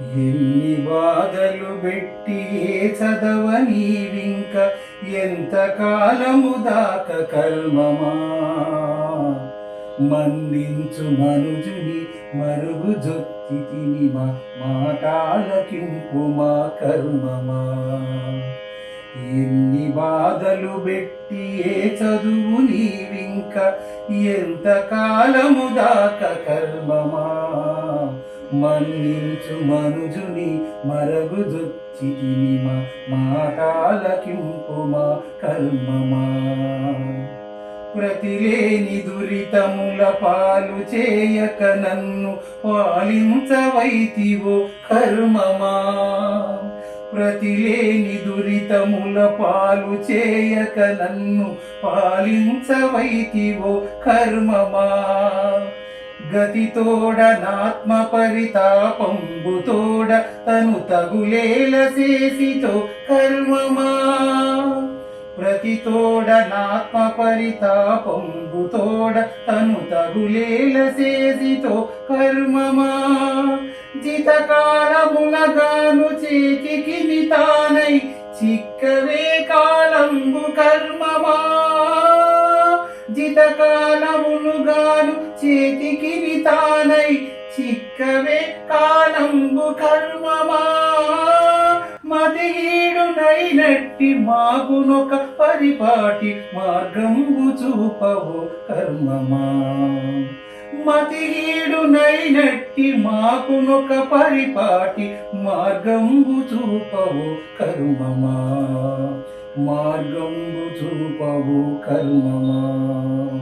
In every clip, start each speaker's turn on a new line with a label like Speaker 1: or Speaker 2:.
Speaker 1: ఎన్ని బాధలు పెట్టి ఏ చదవనీవింక ఎంత కాలము దాక కర్మమా? మన్నించు మనుజుని మరుగు జొత్తి తిని మా మాటాలకింపు మా కర్మమా? ఎన్ని బాధలు పెట్టి ఏ చదువు నీవింక ఎంత కాలము దాక కర్మమా? మన్నించు మనుజుని మరగు జొచ్చితిని మా మాటాలకింపు మా కర్మమా. ప్రతిలేని దురితముల పాలు చేయక నన్ను పాలించవైతివో కర్మమా. ప్రతిలేని దురితముల పాలు చేయక నన్ను పాలించవైతివో కర్మమా. గతితోడ నాత్మ పరితాపంబుతోడ తను తగులేల చేసితో కర్మమా? ప్రతితోడ నాత్మ పరితాపంబుతోడ తను తగులేల చేసితో కర్మమా? జితకాలమునగాను చేతికి నితా చేతికి నితానై చిక్కవే కాలంబు కర్మమా? మదిహీడు నైనట్టి మాగునొక పరిపాటి మార్గంబు చూపవు కర్మమా? మతిహీడు నైనట్టి మాకునొక పరిపాటి మార్గంబు చూపవు కర్మమా? మార్గంబు చూపవు కర్మమా?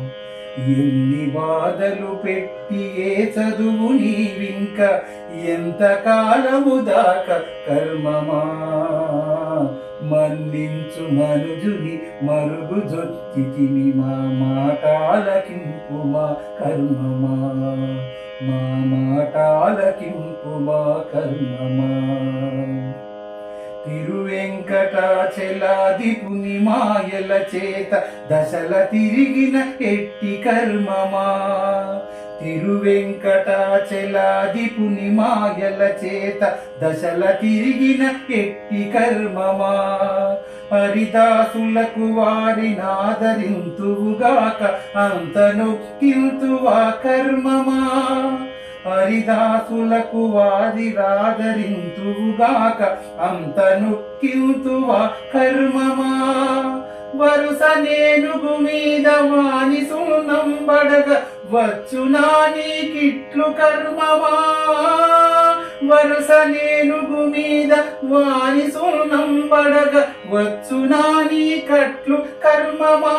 Speaker 1: ఎన్ని బాధలు పెట్టి ఏ చదువు నీవింక ఎంత కాలము దాకా కర్మమా? మన్నించు మనుజుని మరుగు జొత్తిని మా మాటాలకింపు మా కర్మమా? మా మాటాలకింపు మా కర్మమా? తిరువెంకటాచలాదిపుని మాయల చేత దశల తిరిగిన ఎట్టి కర్మమా? తిరువెంకటాచలాదిపుని మాయల చేత దశల తిరిగిన ఎట్టి కర్మమా? హరిదాసులకు వారి నాదరింతువుగాక అంతను నొక్కింతువా కర్మమా? హరిదాసులకు వాది రాదరింతువుగాక అంతను నొక్కింతువా కర్మమా? వరుస నేను మీద వాని సున్నంబడగ వచ్చునా నీకిట్లు కర్మమా? వరుస నేను మీద వాని సునం బడగ వచ్చు నీ కట్లు కర్మమా?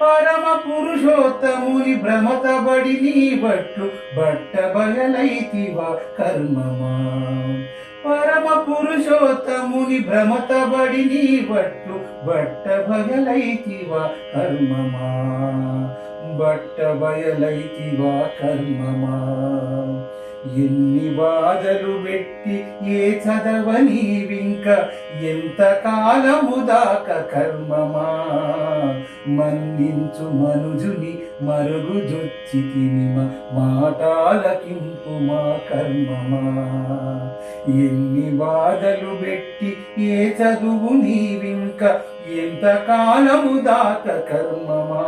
Speaker 1: పరమ పురుషోత్తముని భ్రమతబడి నీ బట్లు బట్ట బయలైతివా కర్మమా? పరమ పురుషోత్తముని భ్రమతబడి నీ బట్లు బట్ట బయలైతివా కర్మమా? బట్ట బయలైతివా కర్మమా? ఎన్ని బాధలు పెట్టి ఏ చదవనీవింక ఎంత కాలము దాక కర్మమా? మన్నించు మనుజుని మరుగు జొచ్చి తిని మాటాలకింపు మా కర్మమా? ఎన్ని బాధలు పెట్టి ఏ చదువు నీవింక ఎంతకాలము దాత కర్మమా?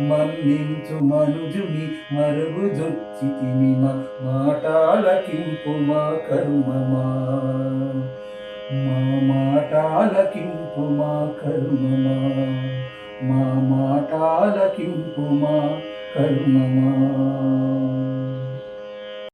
Speaker 1: మన్నించు మనుజుని మరుగు జొచ్చి తిని మాటాలకింపు మా కర్మమా? మా మాటాలకింపు మా కర్మమా? మా మాటాలకింపు మా కర్మమా?